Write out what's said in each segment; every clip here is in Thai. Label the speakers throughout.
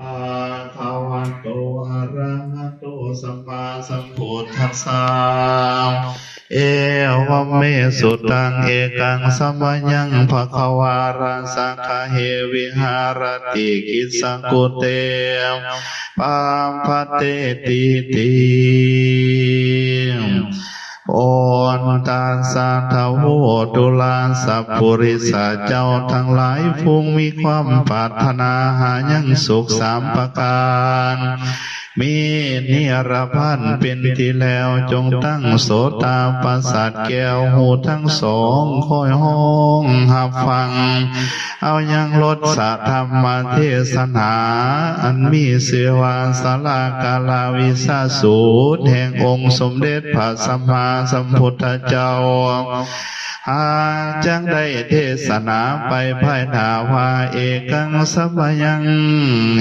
Speaker 1: อาคาวะโตอะระหะโตสัมมาสัมพุทธัสสะเอวะเมสุตังเอกังสัมยังภะคะวาราสังฆะเฮวิหารติกิสังกุเตปามปะเตติติ โอนตาสาทาวตุลาสัพปุริสาเจ้าทั้งหลายพุงมีความปรารถนาหายังสุขสามประการ มีนิรพันธ์เป็นที่แล้วจงตั้งโสตาประสาทแก้วหูทั้งสองคอยห้องหับฟัง เอายังลดสะธรรมเทศนา อันมีเสวาสลากาลาวิสาสูตรแห่งองค์สมเด็จพระสัมมาสัมพุทธเจ้า อาจังได้เทศนาไปภายนาว่าเอกังสัมยัง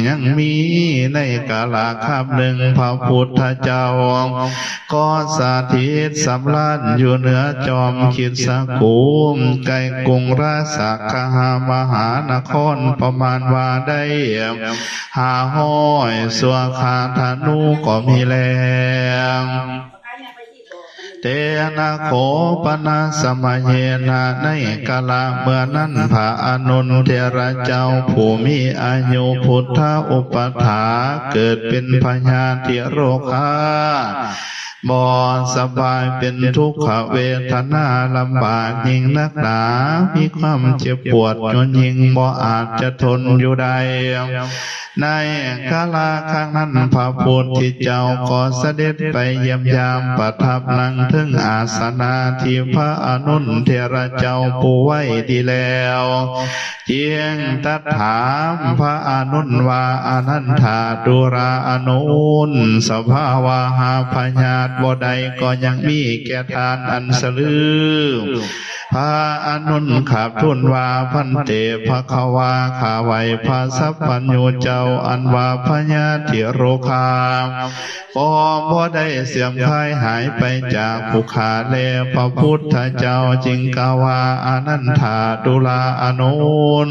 Speaker 1: ยังมีในกาลาคาบหนึ่งพระพุทธเจ้าก็สาธิตสำราญอยู่เหนือจอมคิดสกุมไกลกรุงราชคหามหานครประมาณว่าได้หาห้อยสวคาธนุก็มีแรง เตนะโขปนะสมัยเยนะในกาลเมื่อนั้นพระอนุนเทระเจ้าผู้มีอายุพุทธอุปถาเกิดเป็นพญาธิโรคาบอสบายเป็นทุกขเวทนาลำบากยิ่งนักหนา มีความเจ็บปวดจนยิ่งบ่อาจจะทนอยู่ได้ในกาลาครั้งนั้นพระพุทธเจ้าก็เสด็จไปเยี่ยมยามประทับนั่งถึงอาสนาที่พระอนุนเทระเจ้าปูไว้ดีแล้วเจียงตัดถามพระอนุนว่าอนันทาดุราอนุนสภาวาหาพญาตบ่ใดก็ยังมีแก่ทานอันสลือ พระอนุนขับทุนวาพันเตภควาขาไวพระสัพพัญญูเจ้าอันวาพญาเถโรคาก็บ่ได้เสื่อมคายหายไปจากภูขาเลพระพุทธเจ้าจิงกาวาอนันทาดุลาอนุน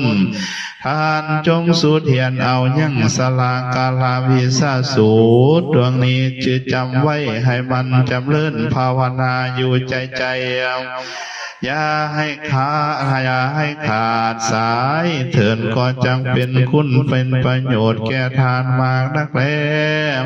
Speaker 1: ท่านจงสูดเหียนเอายังสลากาลาวิสาสูตรดวงนี้จะจำไว้ให้มันจำเลื่นภาวนาอยู่ใจใจ อย่าให้ขาดอย่าให้ขาดสายเถินก็จังเป็นคุณเป็นประโยชน์แก่ทานมากนักแล้ว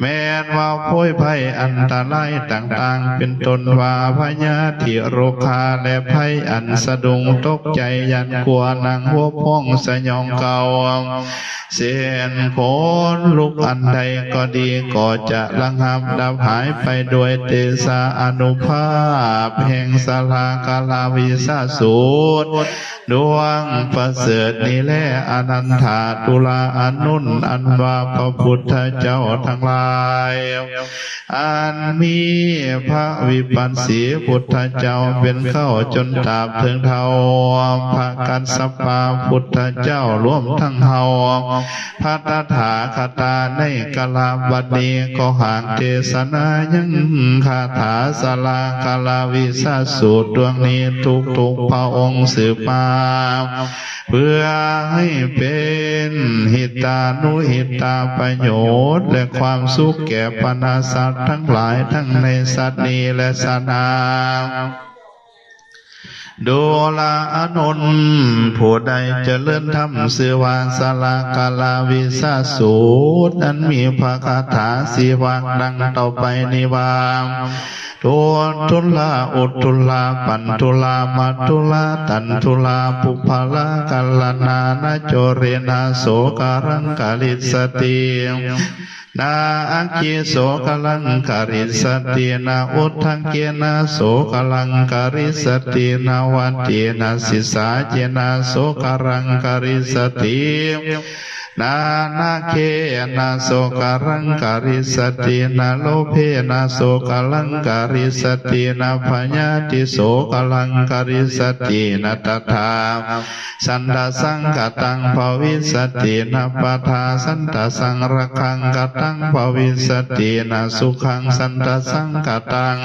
Speaker 1: แม้นว่าพ้ยภัยอันตรายต่างๆ เป็นตนว่าพญาธิโรคาและภัยอันสะดุงตกใจยันกลัวนางหัวพ้องสยองเก่าเสียนโคนลุกอันใดก็ดีก็จะระงับดับหายไปโดยเตสาอนุภาพแห่งสลากาลาวิสาสูตรดวงประเสริฐนี้แลอนันทาตุลาอนุนอันว่าพระพุทธเจ้าทั้งหลายอันมีพระวิปัสสีพุทธเจ้าเป็นเข้าจนตราบถึงเทาพระกันสปาพุทธเจ้าร่วมทั้งเฮาพระตถาคตาในกลาบัดนี้ก็ห่างเทศนายังคาถาสลากาลาวิสาสูตรดวงนี้ทุกทุกๆพระองค์สืบมา เพื่อให้เป็นหิตานุหิตาประโยชน์ และความสุขแก่ปนาสัตว์ทั้งหลายทั้งในสัตว์นี้และสัตว์นา ดูลาอนุนผู้ใดเจริญธรรมเสวาสลากาลาวิสาสูตรนั้นมีพระคาถาสีวางดังต่อไปนิวามทุนทุลาอุทุลาปันทุลามัทุลาตันทุลาปุพลากัลลานานาโจเรนาโสการังกาลิสตินาอังคีโสกลังการิสตินาอุทังเกนาโสกลังการิสตินาวันเนาสิสาเจนาโสการังการิสตินานาเคนาโสการังการิสตินาโลเพนาโสกลังการิสตินาพญาติโสกลังการิสตินาตถาสันตสังกตังภวิสตินาปทาสันตสังรคังกตงภวิสตินาสุขังสันตสังกตัง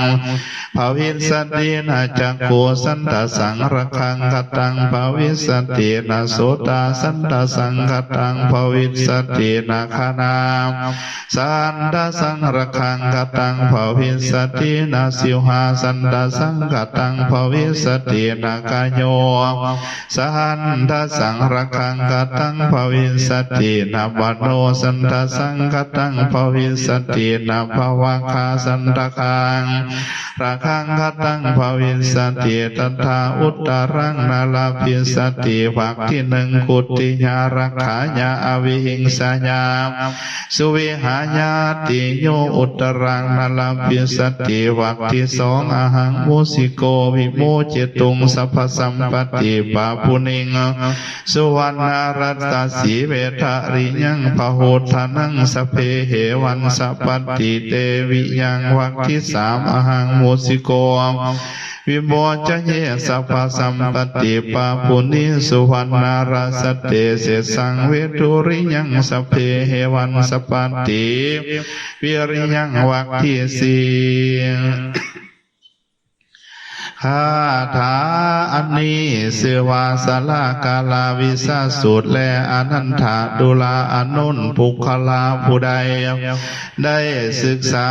Speaker 1: ภวิสตินาจักโกสันตสังรคังกตังภวิสตินาโสตาสันตสังกตังภวิสตินาคานามสันดาสังระคังกตังภวิสตินาสิวหาสันดาสังกตังภวิสตินากายโยสันดาสังระคังกตังภวิสตินาบัโนสันดาสังกตังภวิสตินาภวะคาสันตคังระคังกตังภวิสติตัทาอุตตรังนาลาภิสติวักที่หนึ่งกุติยารักขายาอวิหิงสายาสุวิหายาติโยอุตตรังนาลาภิสติวักที่สองอหังมุสิโกวิโมจิตุงสัพพสัมปติปาปุนิงสุวรรณรัตตสีเวทริยังพโหทานังสเพเหวันสัปปติเตวิยังวักที่สามอหังมุสิโกวิโมจเยสัพพสัมปติปาปุณิสุวรรณาราสเตเสสังเวทุริยังสพเพเหวันสปปติวิริยังวักที่สี่ คาถาอันนี้เสวาสลากาลาวิสาสูตรและอนันถาดุลาอนุนปุคลาผู้ใด ได้ศึกษา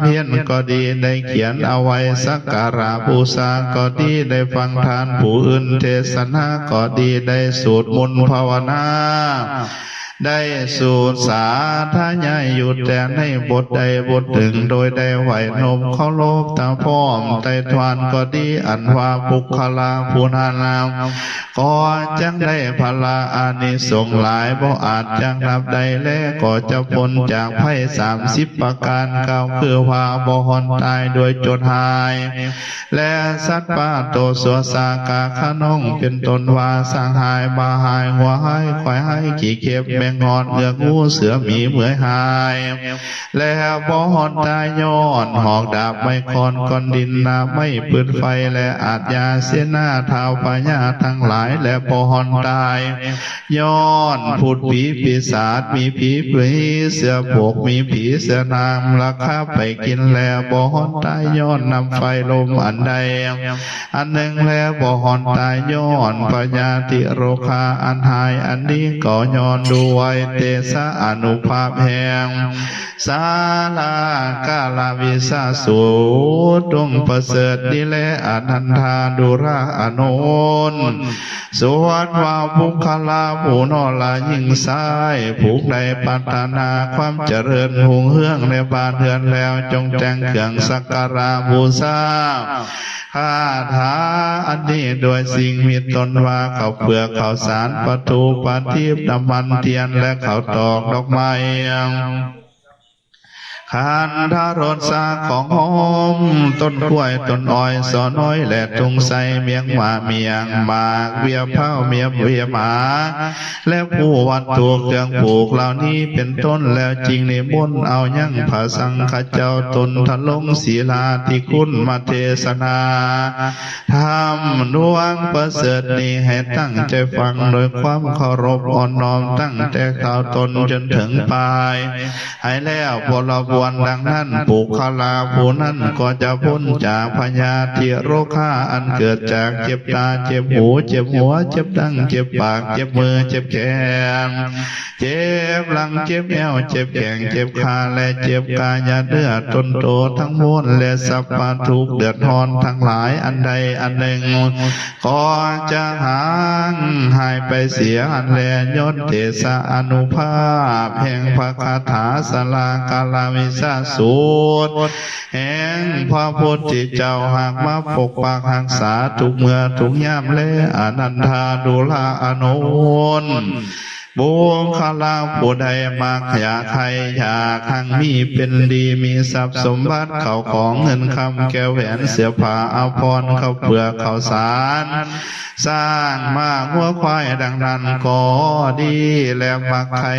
Speaker 1: เพียนก็ดีได้เขียนเอาไว้สักการะบูชาก็ดีได้ฟังทานผู้อื่นเทศนาก็ดีได้สูตรมนต์ภาวนา ได้สูตรสาธยายหยุดแต่ในบทใดบทหนึ่งโดยได้ไหวนมเขาโลกตาพ้อมไตทวานก็ดีอันว่าปุคลาภูนานามก็จังได้พลาอานิสงส์หลายบ่อาจจังรับใดแลก็จะพ้นจากไพ่สามสิบประการเก่าคือว่าบ่หอนตายโดยจนหาย และสัตว์ป่าโตสัวสากาขนองเป็นตนว่าสร้างหายบาหายหัวหายควายหายขี่เข็บแมงงอนเงือกงูเสือหมีเหมือยหาย แล้วบ่หอนตายย้อนหอกดาบไม่คอนก้อนดินนาไม่ปืนไฟและอาจยาเสียหน้าเท้าพญญาทั้งหลายและบ่หอนตาย ย้อนผุดผีปีศาจมีผีผีเสือโบกมีผีเสือนามราคาไปกินแล้วบ่หอนตายย้อนนำไฟลมอันใด อันหนึ่งแล้วบ่หอนตายย้อนพญาติโรคาอันหายอันนี้ก็ย้อนด้วยเตสะอนุภาพแห่งสาลากาลาวิสาสูดวงประเสริฐดีแลอนันทาดุราอโนนสวนว่าบุคลาผู้นอลายิ่งซ้ายผูกใดปัตนาความเจริญหงเฮืองในบานเฮือนแล้วจงแต่งเครื่องสักการะบูชาคาถาอันนี้โดยสิ่งมีตนว่าเขาวเปลือกเขาวสารปะทูปะทีบน้ำมันเทียนและเขาวตอกดอกไม้ ขันธารสสาของหอมต้นกล้วยต้นอ้อยสอน้อยและทุงใสเมียงหมาเมียงหมากเวียเผาเมียเวียหมา และผู้วัดตัวเครื่องปลูกเหล่านี้เป็นต้นแล้วจริงในมนต์เอายังภาสังขเจ้าตนทะลงศีลาที่คุณมาเทศนาทำดวงประเสริฐนี้ให้ตั้งใจฟังโดยความเคารพอ่อนน้อมตั้งแต่ข่าวตนจนถึงปลายให้แล้วบรบววนดังนั้นปุคลาผู้นั้นก็จะพ้นจากพยาธิโรคาอันเกิดจากเจ็บตาเจ็บหูเจ็บหัว เจ็บดังเจ็บปากเจ็บมือเจ็บแขนเจ็บหลังเจ็บแอวเจ็บแขงเจ็บขาและเจ็บกายเนื้อตนโตทั้งมวลและสัพพะทุกเดือดร้อนทั้งหลายอันใดอันหนึ่งก็จะหางหายไปเสียอันแลยศเทสะอนุภาพ แห่งพระคาถาสลากาลาวิสาสูตรแห่งพระพุทธเจ้าหากมาปกปักหักษาทุกเมื่อทุกยามและอนันทาดุลาอนุน บุญคลาผู้ใดมักอยากใครอยากหังมีเป็นดีมีทรัพย์สมบัติเขาของเงินคำแก้วแหวนเสื้อผ้าอาภรเขาเปลือกเขาสาร สร้างมาหัวควายดังนั้นก็ดีแล้วมักใคร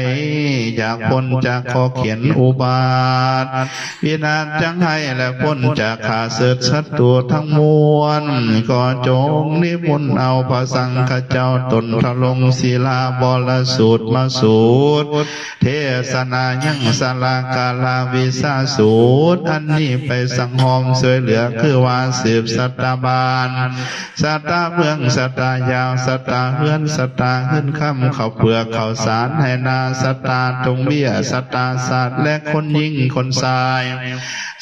Speaker 1: อยากพ้นจากขอเขียนอุบาทวินาศจังให้และพ้นจากขาเสดสัตว์ตัวทั้งมวลก็จงนิมนต์เอาพระสังฆเจ้าตนทะลงศิลาบรสุสูตรมาสูตร เทศนายังสลากาลาวิสาสูตร อันนี้ไปสังหอมสวยเหลือคือว่าสืบสัตบาลสัตาเมืองสัตายาวสัตาเฮือนสัตาขึ้นคำเขาเปลือกเขาสารให้นาสัตาตรงเบี้ยสัตาศาสตร์และคนยิ่งคนทราย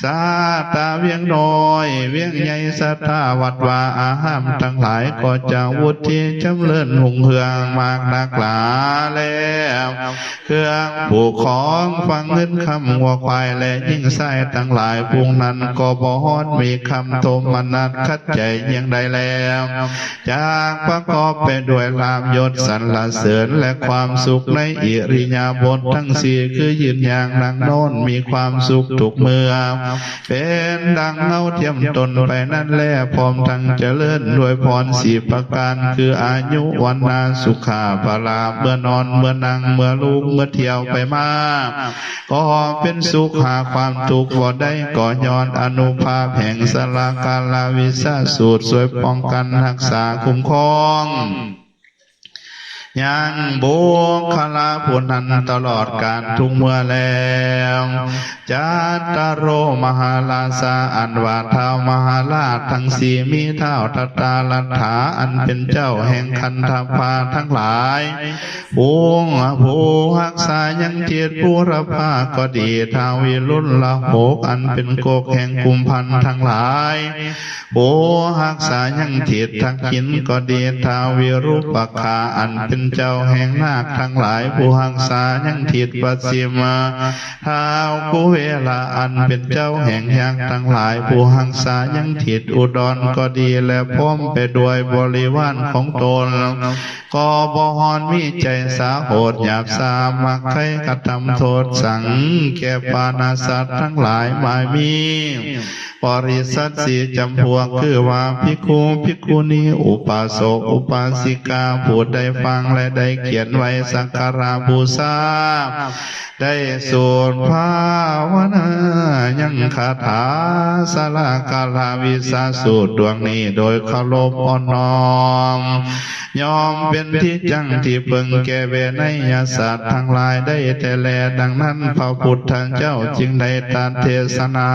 Speaker 1: สาตาเวียงน้อย เวียงใหญ่สัตาวัดวาอาหามทั้งหลายก็จะวุฒิจำเริญหงเฮืองมากนักหลาแล้ว เครื่องผูกของฟังเงินคำหัวควายและยิ่งไส้ทั้งหลายพวงนั้นก็บ่ฮอดมีคำโทมนัดคัดใจยังใดแล้ว จากประกอบไปด้วยลาบยศสรรเสริญและความสุขในอิริยาบถทั้งสี่คือยืนอย่างดังโน้นมีความสุขทุกเมื่อเป็นดังเงาเทียมตนไปนั่นแหละพร้อมทั้งเจริญด้วยพรสีประการ คืออายุวันนาสุขาภาลาเมื่อนอนเมื่อนั่งเมื่อลูกเมื่อเที่ยวไปมาก็เป็นสุขหาความทุกข์บ่ได้ก่อย้อนอนุภาพแห่งสลากาลาวิสาสูตรสวยป้องกันรักษาคุ้มครอง ยังบุคลาผู้นั้นตลอดการทุกเมื่อแล้วจัตตารโรมหาลาสาอันว่าเท้ามหาลาชทั้งสี่มีเท้าตตาลัทธาอันเป็นเจ้าแห่งคันธพาทั้งหลายผู้ผู้หักษายังเทียดผู้รพาก็ดีท้าวิรุณละโหกอันเป็นโกกแห่งกุมพันทั้งหลายโอหักษายังเทียดทักขินก็ดีท้าวิรุปคาอันเป็นเจ้าแห่งนาคทั้งหลายผู้หักษายังทียดปัสสิมาท้าวกุเวลาอันเป็นเจ้าแห่งยักษ์ทั้งหลายผู้หักษายังทียดอุดรก็ดีและพร้อมไปด้วยบริวารของตนก็บฮอนมีใจสาโหดหยาบสามักใครกระทำโทษสังแก่ปานาสัตว์ทั้งหลายหมายมีปริสัตสีจำพวกคือว่าพิคุพิคุณีอุปาสกอุปาสิกาผู้ได้ฟังและได้เขียนไว้สักการะบูชาได้สูตรภาวนายังคาถาสลากาลาวิสาสูตรดวงนี้โดยเคารพอ่อนน้อมยอมเป็นที่จังที่เพึงแก่เวนยศาสตร์ทั้งหลายได้แต่แลดังนั้นพระพุทธเจ้าจึงได้ตรัสเทศนา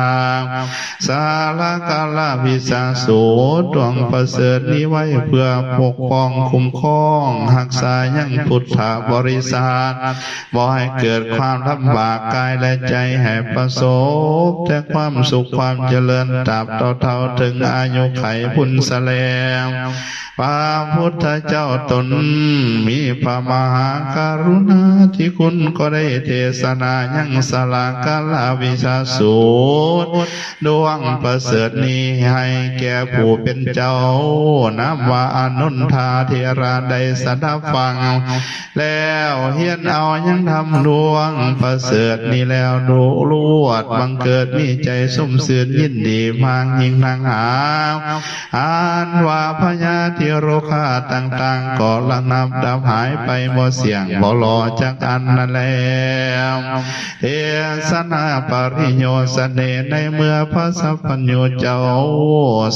Speaker 1: สาลากาลาวิสาสูตรดวงประเสริฐนี้ไว้เพื่อปกป้องคุ้มครองหักษายังพุทธบริษัทบ่ให้เกิดความลำบากกายและใจให้ประสบแต่ความสุขความเจริญตราบเท่าถึงอายุไขพุนสแลมพระพุทธเจ้าตนมีพระมหาการุณาที่คุณก็ได้เทศนายังสลากาลาวิชาสูตรดวงประเสริฐนี้ให้แก่ผู้เป็นเจ้านับว่าอนุนทาเทราได้สดับฟังแล้วเฮียนเอายังทำดวงประเสริฐนี้แล้วดูลวดบังเกิดมีใจสมเสือนยินดีมางยิ่งนางหาอ่านว่าพญาธิโรคาต่างๆก็ระนับดับหายไปบ่เสียงบ่รอจากอันนั้นแล้วเทศนาปริโยสเนในเมื่อพระสัพพัญโยเจ้า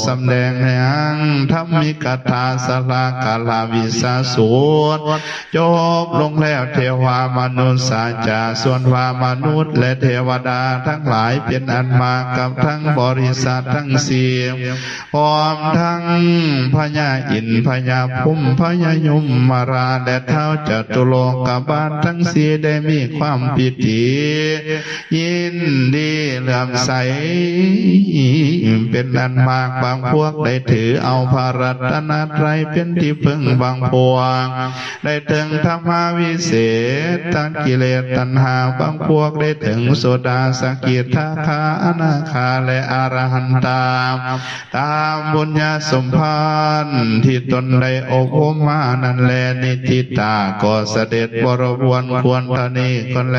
Speaker 1: สำแดงแห่งธรรมิกถาสลากาลาวิสาสูตรจบลงแล้วเทวามนุษย์สาจาส่วนวามนุษย์ และเทวดาทั้งหลายเป็นอันมากับทั้งบริษัททั้งสี่พร้อมทั้งพญาอินพญาพุ่มพญายมมาราและเท้าจตุโลกบาลทั้งสี่ได้มีความปิติยินดีเหลื่อมใส เป็นอันมากบางพวกได้ถือเอาพระรัตนาตรเป็นที่พึ่งบางพวงได้ถึงธรรมาวิเศษตันกิเลสตัณหาบางพวกได้ถึงโสดาสกิทาคาอนาคาและอรหันตามตามบุญญาสมภารที่ตนได้อบรมมานั่นแลนิติตาก็เสด็จบรบวนควรทานี้ก็แล